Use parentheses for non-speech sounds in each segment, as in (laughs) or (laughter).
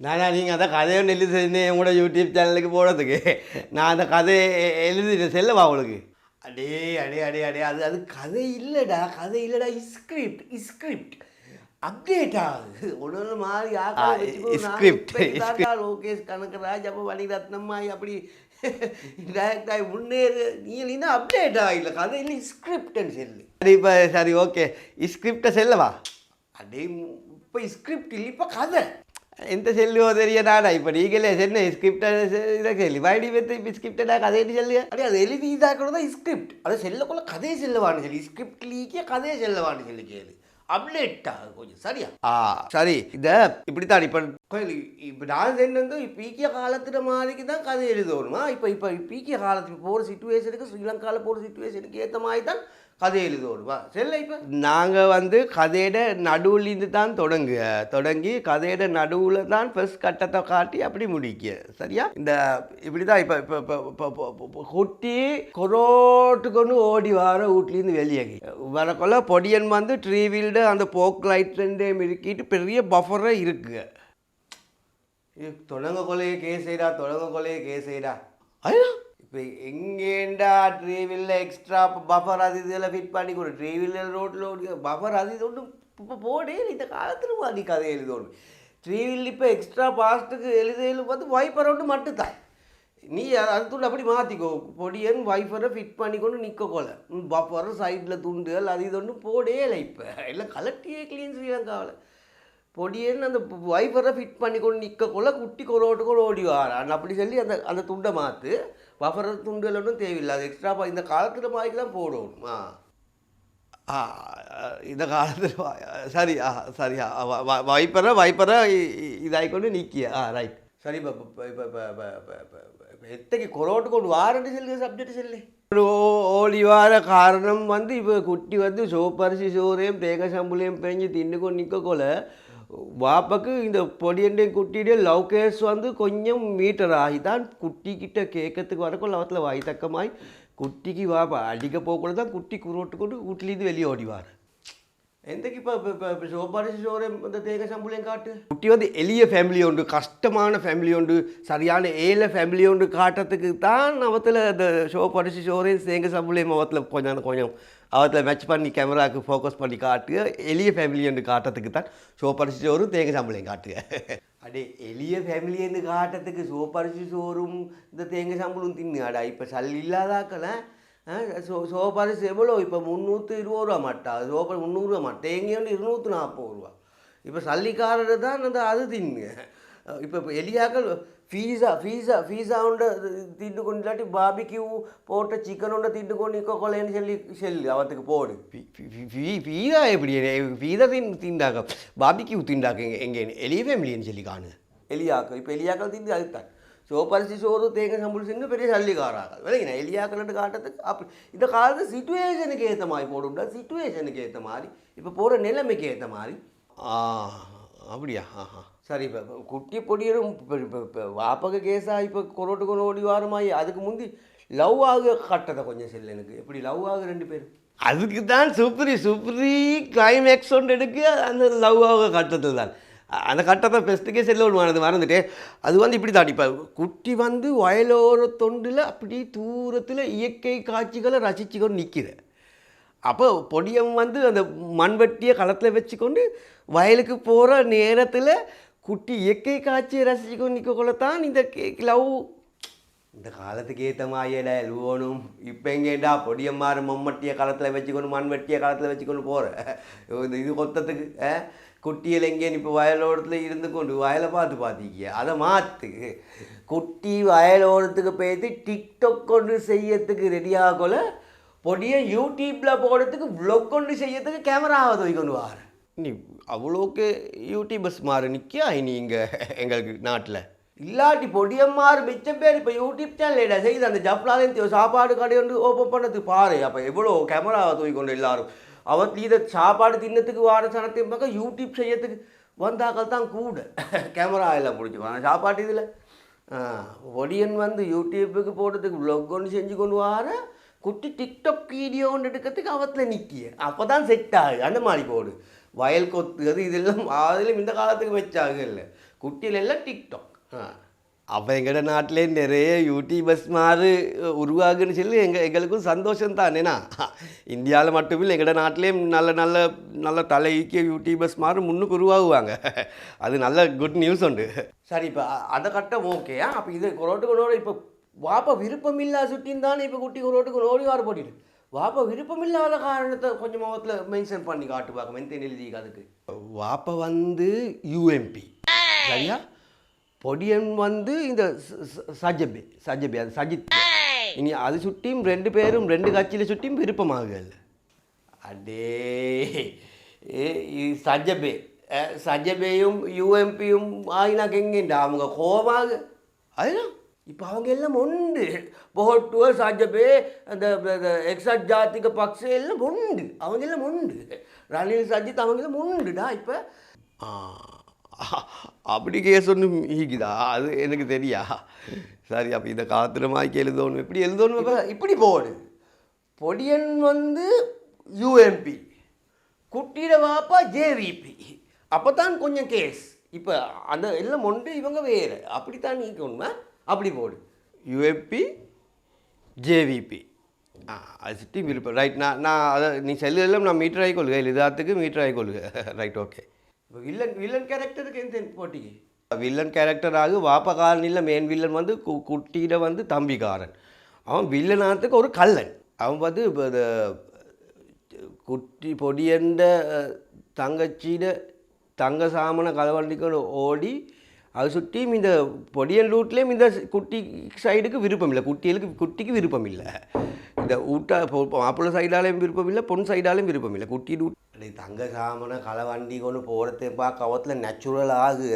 நானா நீங்கள் அந்த கதையை எழுதி உங்களோட யூடியூப் சேனலுக்கு போடுறதுக்கு நான் அந்த கதையை எழுதிட்டேன் செல்லவா உங்களுக்கு. அடே அடே அடே அடே அது அது கதை இல்லைடா கதை இல்லைடா ஸ்கிரிப்ட் ஸ்கிரிப்ட் அப்டேட் ஆகுது. ஒன்று மாதிரி ஆ, ஸ்கிரிப்ட் script, லோகேஷ் கனகராஜ் அப்போ மணிரத்னம்மாய் அப்படி டைரக்ட் ஆகி முன்னேறு நீ இன்னும் அப்டேட் ஆகல கதை இல்லை ஸ்கிரிப்ட்னு சொல்லு. சரி இப்போ சரி ஓகே ஸ்கிரிப்டை செல்லவா அடே இப்போ ஸ்கிரிப்ட் இல்லை இப்போ கதை. எந்த செல்லுவோ தெரியடாடா இப்போ நீங்களே சென்ன ஸ்கிரிப்டை இதை கேள்வி. வைடி வைத்து இப்போ ஸ்கிரிப்டடா கதைன்னு சொல்லுங்க. அடே அது எழுதி இதாக்கிறது தான் ஸ்கிரிப்ட் அதை செல்லக்குள்ள கதையை செல்லவான்னு சொல்லி ஸ்கிரிப்ட் லீக்கே கதையை செல்லவான்னு சொல்லி கேளு. அப்டேட் ஆகுது கொஞ்சம் சரியா? ஆ சரி. இதை இப்படித்தான் இப்போ இப்போ நான் சென்னது இப்போ ஈக்கிய காலத்துல மாதிரிக்கு தான் கதை எழுதணுமா இப்போ இப்போ ஈக்கிய காலத்துக்கு போகிற சுச்சுவேஷனுக்கு ஸ்ரீலங்காவில் போகிற சுச்சுவேஷனுக்கு ஏற்ற மாதிரி தான் கதை எழுதணுமா செல்ல இப்போ? நாங்கள் வந்து கதையோட நடுவுலேருந்து தான் தொடங்கு தொடங்கி கதையோட நடுவில் தான் ஃபர்ஸ்ட் கட்டத்தை காட்டி அப்படி முடிக்க. சரியா? இந்த இப்படி தான் இப்போ இப்போ இப்போ கொட்டி கொரோட்டுக்கொண்டு ஓடி வர வீட்லேருந்து வெளியே வரக்குள்ள பொடியன் வந்து ட்ரீ வீல்டு அந்த போக் லைட் ரெண்டையும் இருக்கிட்டு பெரிய பஃபரே இருக்குங்க இது தொடங்க கொலையை கேசைடா தொடங்க கொலையை கேசைடா ஐயா! இப்போ எங்கேண்டா ட்ரீவில்ல எக்ஸ்ட்ரா பஃபர் அது இதெல்லாம் ஃபிட் பண்ணி கொடு. ட்ரீவில்ல ரோட்டில் ஓடி பஃபர் அது இது ஒன்றும் இப்போ போடே இல்லை. இந்த காலத்தில் மாதிரி கதை எழுதணும் ட்ரீவில் இப்போ எக்ஸ்ட்ரா பாஸ்ட்டுக்கு எழுதையில் பார்த்து வைப்பர் ஒன்று மட்டும்தான். நீ அது துண்டு அப்படி மாற்றிக்கோ பொடியன் வைஃபரை ஃபிட் பண்ணிக்கொண்டு நிற்க கொலை பஃபர் சைடில் துண்டுகள் அது இது ஒன்றும் போடே இல்லை இப்போ. எல்லாம் கலெக்டியே கிளீன் ஸ்ரீலங்காவில். பொடியன் அந்த வைஃபரை ஃபிட் பண்ணி கொண்டு நிற்கக்குள்ள குட்டி கொரோட்டுக்குள்ள கூட ஓடி அப்படி சொல்லி அந்த அந்த துண்டை மாற்று பஃபர் துண்டுகள் ஒன்றும் தேவையில்லை அது எக்ஸ்ட்ரா இந்த காலத்தில் மாதிரி தான் போடணும் ஆ ஆ இந்த காலத்தில் சரி ஆ சரி வைப்பரை வைப்பரை இதாகிக்கொண்டு நிற்கிய ஆ ரைட் சரி இப்போ இப்போ இப்போ இப்போ இப்போ எத்தகைய கொரோட்டு கொண்டு வாரண்டி சொல்லி சப்ஜெக்ட் சொல்லி ஓடி வார காரணம் வந்து இப்போ குட்டி வந்து சோப்பரிசி சோறையும் தேங்காய் சம்புலையும் பெஞ்சு தின்னு கொண்டு நிற்கக்கொள்ள வாப்பாக்கு இந்த பொடியண்டையும் குட்டியுடைய லவ் கேஸ் வந்து கொஞ்சம் மீட்டர் ஆகி தான் குட்டிக்கிட்ட கேட்கறதுக்கு வரக்குள்ள லவத்தில் வாய் தக்கமாய் குட்டிக்கு வாப்பா அடிக்க போகக்கூடாது தான் குட்டி குரோட்டு கொண்டு வீட்டிலேருந்து வெளியே ஓடிவார் எந்தக்கு இப்போ இப்போ இப்போ சோப்பாரிசி சோறு இந்த தேங்காய் சம்பளம் காட்டு குட்டி வந்து எளிய ஃபேமிலி உண்டு கஷ்டமான ஃபேமிலி உண்டு சரியான ஏழை ஃபேமிலி உண்டு காட்டுறதுக்கு தான் அவத்தில் இந்த சோப்பாரிசி சோறையும் தேங்காய் சம்பளையும் அவத்தில் கொஞ்சம் கொஞ்சம் அவத்தில் மேட்ச் பண்ணி கேமராவுக்கு ஃபோக்கஸ் பண்ணி காட்டுக எளிய ஃபேமிலி என்று காட்டுறதுக்கு தான் சோப்பரிசி சோறும் தேங்காய் சம்பளையும் காட்டுக அடே எளிய ஃபேமிலின்னு காட்டுறதுக்கு சோப்பரிசி சோறும் இந்த தேங்காய் சாம்பலும் தின்னு அடா இப்போ சல் இல்லாதாக்களை சோ சோப்பரிசி எவ்வளோ? இப்போ முந்நூற்றி இருபது ரூபா மாட்டா. சோப்பர் முந்நூறுரூவா மாட்டா. தேங்காய் வந்து இருநூற்றி நாற்பது ரூபா. இப்போ சல்லிக்காரர் தான் அந்த அது தின்னு. இப்போ இப்போ పిజ్జా పిజ్జా పిజ్జా ఉండ తిండుకొని ఇలాంటి బాబీకి పోట చికెన్ ఉండ తిండుకొని ఇంకొకళ్ళు ఏం చెల్లి చెల్లి అవతకి పోడు పిజ్జా ఎప్పుడు పిజ్జా తిన్ తిండాక బాబీకి తిండాక ఎంగేని ఎలి ఫ్యామిలీ ఏం చెల్లి కాను எலியாக்கள் இப்போ எலியாக்கள் திண்டு அதுத்தான் சோ பரிசு சோறு தேங்காய் சம்பளம் சென்று பெரிய சல்லிக்காராக விளங்கினா எலியாக்கள்னு காட்டுறதுக்கு அப்படி இந்த காலத்து சுச்சுவேஷனுக்கு ஏற்ற மாதிரி போடும்டா சுச்சுவேஷனுக்கு ஏற்ற மாதிரி இப்போ போகிற நிலைமைக்கு ஏற்ற மாதிரி அப்படியா? ஆஹா சரி இப்போ குட்டி பொடியரும் இப்போ இப்போ வாப்பக கேஸாக இப்போ கொரோட்டு கொண்டு ஓடி வாரமாயி அதுக்கு முந்தி லவ் ஆக கட்டதை கொஞ்சம் செல்லு எனக்கு. எப்படி லவ் ஆக ரெண்டு பேரும் அதுக்கு தான் சூப்பரி சூப்பரி கிளைமேக்ஸ் ஒன்று எடுக்க அந்த லவ் ஆக கட்டது தான். அந்த கட்டத்தை ஃபெஸ்ட்டுக்கே செல்ல ஒன்று மறந்துட்டு அது வந்து இப்படி தான். இப்போ குட்டி வந்து வயலோர தொண்டில் அப்படி தூரத்தில் இயற்கை காட்சிகளை ரசிச்சுக்கொண்டு நிற்கிற அப்போ பொடியம் வந்து அந்த மண்வெட்டியை களத்தில் வச்சுக்கொண்டு வயலுக்கு போகிற நேரத்தில் குட்டி இயற்கை காட்சியை ரசிச்சுக்கொண்டு நிற்கக்குள்ள தான் இந்த லவ். இந்த காலத்துக்கு ஏற்ற மாதிரியில லூவனும். இப்போ எங்கேண்டா பொடியம்மாறு மம்மட்டியை களத்தில் வச்சுக்கொண்டு மண்வெட்டியை களத்தில் வச்சுக்கொண்டு போகிற இந்த இது கொத்தத்துக்கு குட்டியில் எங்கேன்னு இப்போ வயலோரத்தில் இருந்து கொண்டு வயலை பார்த்து பார்த்திக்கிய அதை மாற்று குட்டி வயலோரத்துக்கு போயிட்டு டிக்டாக் கொண்டு செய்யறதுக்கு ரெடியாகல பொடியை யூடியூப்பில் போடுறதுக்கு வ்ளாக் கொண்டு செய்யறதுக்கு கேமராவை தூக்கி கொண்டு வார நீ அவ்வளோக்கு யூடியூபர்ஸ் மாறு நிற்கியா இனி இங்கே எங்களுக்கு நாட்டில். இல்லாட்டி பொடியம்மாறு மிச்சம் பேர் இப்போ யூடியூப் சேனல் செய்து அந்த ஜப்லாலையும் சாப்பாடு கடை வந்து ஓப்பன் பண்ணது பாரு. அப்போ எவ்வளோ கேமராவை தூக்கி கொண்டு எல்லாரும். அவன் இதை சாப்பாடு தின்னத்துக்கு வார சனத்தையும் பார்க்க யூடியூப் செய்யறதுக்கு வந்தாக்கள் தான் கூட. கேமரா எல்லாம் பிடிச்சிக்குவாங்க சாப்பாட்டு இதில் ஒடியன் வந்து யூடியூப்புக்கு போடுறதுக்கு vlog ஒன்று செஞ்சு கொண்டு வர குட்டி டிக்டாக் வீடியோ ஒன்று எடுக்கிறதுக்கு அவத்தில் நிற்கிய அப்போ தான் செட் ஆகுது அந்த மாதிரி போடு வயல் கொத்துறது இதெல்லாம் அதிலும் இந்த காலத்துக்கு வச்சாங்க இல்லை குட்டியில எல்லாம் டிக்டாக் ஆ அப்போ எங்கட நாட்டிலே நிறைய யூடியூபர்ஸ் மாதிரி உருவாகுன்னு சொல்லி எங்கள் எங்களுக்கும் சந்தோஷம் தானேண்ணா இந்தியாவில் மட்டும் இல்லை எங்கட நாட்டிலேயும் நல்ல நல்ல நல்ல தலையிக்கிய யூடியூபர்ஸ் மாதிரி முன்னுக்கு உருவாகுவாங்க அது நல்ல குட் நியூஸ் உண்டு சரி இப்போ அதை கட்டம் ஓகே அப்போ இது ரோட்டுக்கு நோடி இப்போ வாப்பா விருப்பம் இல்லா சுட்டின்னு தானே இப்போ குட்டி ரோட்டுக்கு நோடி வார போட்டிட்டு. வாப்பா விருப்பம் இல்லாத காரணத்தை கொஞ்சம் முகத்தில் மென்ஷன் பண்ணி காட்டுவாங்க மென்தேன் எழுதி அதுக்கு. வாப்பா வந்து யூஎம்பி சரியா? பொடியன் வந்து இந்த சஜபே சஜபே அது சஜித். இனி அது சுட்டியும் ரெண்டு பேரும் ரெண்டு கட்சியில் சுட்டியும் விருப்பமாகல அடே சஜபே சஜபேயும் யூஎம்பியும் ஆகினாக்கு எங்கேண்டா? அவங்க கோமாக அதுதான். இப்போ அவங்க எல்லாம் உண்டு. போட்டுவ சஜபே அந்த எக்ஸாட் ஜாத்திக பக்ஷ எல்லாம் உண்டு. அவங்க எல்லாம் உண்டு. ரணில் சஜித் அவங்க எல்லாம் உண்டுடா இப்போ. அப்படி கேஸ் ஒன்றும் ஈக்குதா அது எனக்கு தெரியா. சரி அப்போ இந்த காலத்தில் மாய்க்கு எழுதணும். எப்படி எழுதணும். இப்ப இப்படி போடு. பொடியன் வந்து யூஎம்பி குட்டியிட வாப்பா ஜேவிபி அப்போ தான் கொஞ்சம் கேஸ் இப்போ அந்த எல்லாம் ஒன்று இவங்க வேறு. அப்படித்தான் நீக்கணுமா அப்படி போடு. யூஎம்பி ஜேவிபி சுற்றி விருப்பம். ரைட் நான் நான் அதை நீ செல்லுதெல்லாம் நான் மீட்டர் ஆகி கொள்ளுக. எழுதாத்துக்கு மீட்டர் ஆகி கொள்ளுக. (laughs) ரைட் ஓகே இப்போ வில்லன் வில்லன் கேரக்டருக்கு எந்த போட்டிக்கு? வில்லன் கேரக்டராக வாப்ப காலனியில் மெயின் வில்லன் வந்து கு குட்டியிட வந்து தம்பிக்காரன். அவன் வில்லனாத்துக்கு ஒரு கள்ளன். அவன் வந்து இப்போ இந்த குட்டி பொடியண்ட தங்கச்சியிட தங்க சாமனை களவண்டிக்கொண்டு ஓடி அது சுற்றியும் இந்த பொடியல் ரூட்லேயும் இந்த குட்டி சைடுக்கு விருப்பம் இல்லை. குட்டிகளுக்கு குட்டிக்கு விருப்பம் இல்லை. இந்த ஊட்டா மாப்பிள்ளை சைடாலையும் விருப்பம் இல்லை பொன் சைடாலையும் விருப்பம் இல்லை. குட்டி ரூட் அடே தங்க சாமனை களவண்டி கொண்டு போகிறதே பார்க்க அவத்தில் நேச்சுரல் ஆகுக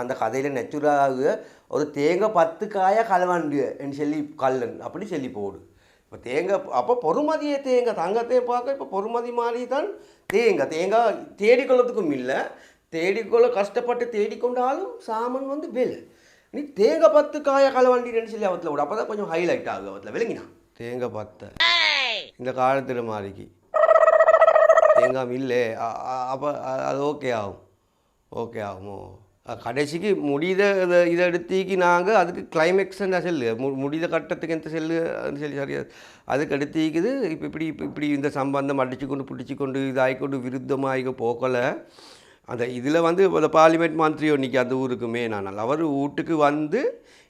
அந்த கதையில் நேச்சுரல் ஆகுக ஒரு தேங்காய் பத்து காயா களவண்டுன்னு சொல்லி கல்லன் அப்படி சொல்லி போடு. இப்போ தேங்காய் அப்போ பொறுமதியை தேங்காய். தங்கத்தை பார்க்க இப்போ பொறுமதி மாதிரி தான் தேங்காய். தேங்காய் தேடிக்கொள்ளத்துக்கும் இல்லை. தேடிக்கொள்ள கஷ்டப்பட்டு தேடிக்கொண்டாலும் சாமன் வந்து வேலை. நீ தேங்காய் பத்து காய களவாண்டின்னு சொல்லி அவத்தில் விட. அப்போ தான் கொஞ்சம் ஹைலைட் ஆகுது அவத்தில். விளங்கினா? தேங்காய் பத்தை. இந்த காலத்தில் மாதிரிக்கு தேங்காய் இல்லை. அப்போ அது ஓகே ஆகும். ஓகே ஆகுமோ? கடைசிக்கு முடித இதை இதை எடுத்திக்கு நாங்கள் அதுக்கு கிளைமேக்ஸ்ன்னு செல்லு? மு முடித கட்டத்துக்கு எந்த செல்லு? அது சொல்லி சரியா அதுக்கு எடுத்திக்குது இப்போ இப்படி இப்போ இப்படி இந்த சம்பந்தம் அடிச்சு கொண்டு பிடிச்சி கொண்டு இதாகிக்கொண்டு விருத்தமாக போக்கலை. அந்த இதில் வந்து அந்த பார்லிமெண்ட் மந்திரி இன்றைக்கி அந்த ஊருக்கு மேனானால் அவர் வீட்டுக்கு வந்து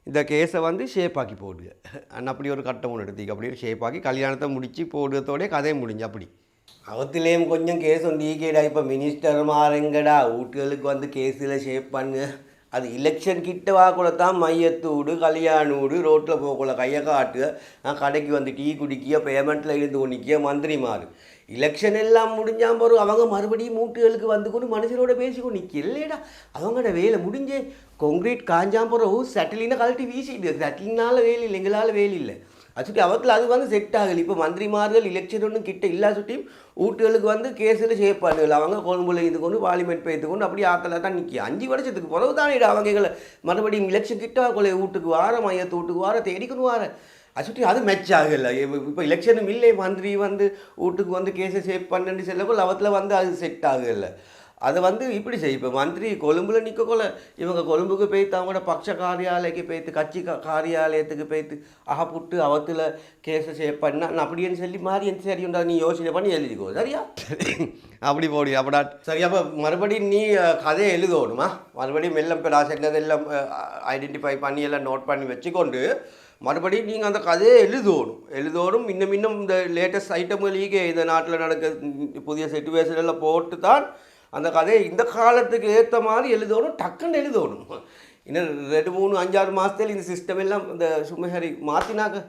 இந்த கேஸை வந்து ஷேப்பாக்கி போடுங்க. அண்ணன் அப்படி ஒரு கட்டம் ஒன்று எடுத்திக்கு ஷேப் ஷேப்பாக்கி கல்யாணத்தை முடித்து போடுறதோடய கதையை முடிஞ்சு அப்படி. அவத்திலேயும் கொஞ்சம் கேஸ் ஒன்று ஈகேடா இப்போ மினிஸ்டர் மாறுங்கடா? வீட்டுகளுக்கு வந்து கேஸில் ஷேப் பண்ணு. அது எலெக்ஷன் கிட்ட வாக்குள்ள தான் மையத்தூடு கல்யாணூடு ரோட்டில் போகக்குள்ள கையை காட்டு. கடைக்கு வந்து டீ குடிக்கிய பேமெண்ட்டில் இருந்து கொண்டிக்கிய மந்திரி மாறு. இலெக்ஷன் எல்லாம் முடிஞ்சால் போகிறோம் அவங்க மறுபடியும் மூட்டுகளுக்கு வந்து கொண்டு மனுஷனோட பேசிக்கொண்டு நிற்க இல்லைடா அவங்களோட வேலை முடிஞ்சே கொங்கிரீட் காஞ்சாம் போகிறோம் சட்டிலினா கழட்டி வீசிட்டு சட்டிலினால வேலை இல்லை எங்களால் வேலை இல்லை. அது சுட்டி அவத்தில் அது வந்து செட் ஆகலை. இப்போ மந்திரிமார்கள் எலெக்ஷன் ஒன்றும் கிட்ட இல்லா சுட்டியும் வீட்டுகளுக்கு வந்து கேஸில் ஷேப் அவங்க கொழும்புல இது கொண்டு பார்லிமெண்ட் பேத்து கொண்டு அப்படியே ஆக்கல தான் நிற்கி அஞ்சு வருஷத்துக்கு பிறகு தானே அவங்க எங்களை மறுபடியும் எலெக்ஷன் கிட்ட கொலை வீட்டுக்கு வார மையத்து வீட்டுக்கு வார தேடிக்கணும் வார. அது அது மேட்ச் ஆகலை. இப்போ எலெக்ஷனும் இல்லை. மந்திரி வந்து வீட்டுக்கு வந்து கேஸை சேவ் பண்ணுன்னு சொல்லப்போ அவத்தில் வந்து அது செட் ஆகலை. அதை வந்து இப்படி செய்யும் இப்போ மந்திரி கொழும்புல நிற்கக்கொள்ள இவங்க கொழும்புக்கு போய்த்து அவங்களோட பக்ஷ காரியாலயக்கு போய்த்து கட்சி காரியாலயத்துக்கு போய்த்து அகப்புட்டு அவத்தில் கேஸை சேவ் பண்ணா நான் அப்படின்னு சொல்லி மாறி எந்த சரியுண்டா நீ யோசனை பண்ணி எழுதிக்கோ. சரியா? அப்படி போடி அப்படா. சரி அப்போ மறுபடியும் நீ கதையை எழுதணுமா மறுபடியும் எல்லாம் இப்போ நான் சொன்னதெல்லாம் ஐடென்டிஃபை பண்ணி எல்லாம் நோட் பண்ணி வச்சுக்கொண்டு மறுபடியும் நீங்கள் அந்த கதையை எழுதணும். எழுதணும் இன்னும் இன்னும் இந்த லேட்டஸ்ட் ஐட்டங்களுக்கு இந்த நாட்டில் நடக்க புதிய சுச்சுவேஷன் எல்லாம் போட்டு தான் அந்த கதையை இந்த காலத்துக்கு ஏற்ற மாதிரி எழுதணும் டக்குன்னு எழுதணும். இன்னும் ரெண்டு மூணு அஞ்சாறு மாதத்தில் இந்த சிஸ்டம் எல்லாம் இந்த சுமஹரி மாற்றினாக்க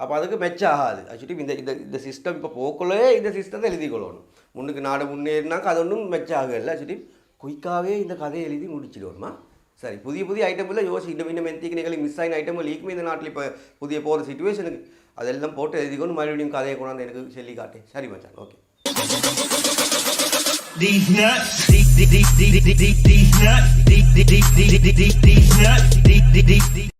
அப்போ அதுக்கு மெச்ச ஆகாது. ஆக்சுவலி இந்த இந்த இந்த சிஸ்டம் இப்போ போக்குள்ளே இந்த சிஸ்டத்தை எழுதி கொள்ளணும். முன்னுக்கு நாடு முன்னேறினாக்க அது ஒன்றும் மெச்ச ஆக்சுவலி குயிக்காகவே இந்த கதையை எழுதி முடிச்சிடணுமா சரி புதிய புதிய ஐட்டமில் யோசி இன்னும் இன்னும் எந்திக்கு நிகழ்ச்சி மிஸ் ஆகின ஐட்டங்கள் ஈக்குமே இந்த நாட்டில் இப்போ புதிய போகிற சுச்சுவேஷனுக்கு அதெல்லாம் போட்டு எழுதிக்கொண்டு மறுபடியும் கதையை கொண்டாந்து எனக்கு சொல்லி காட்டேன் சரி மச்சான் okay These nuts, these, these, these, these, these, these nuts, these, these, these, these, these, these nuts, these, these, these, these.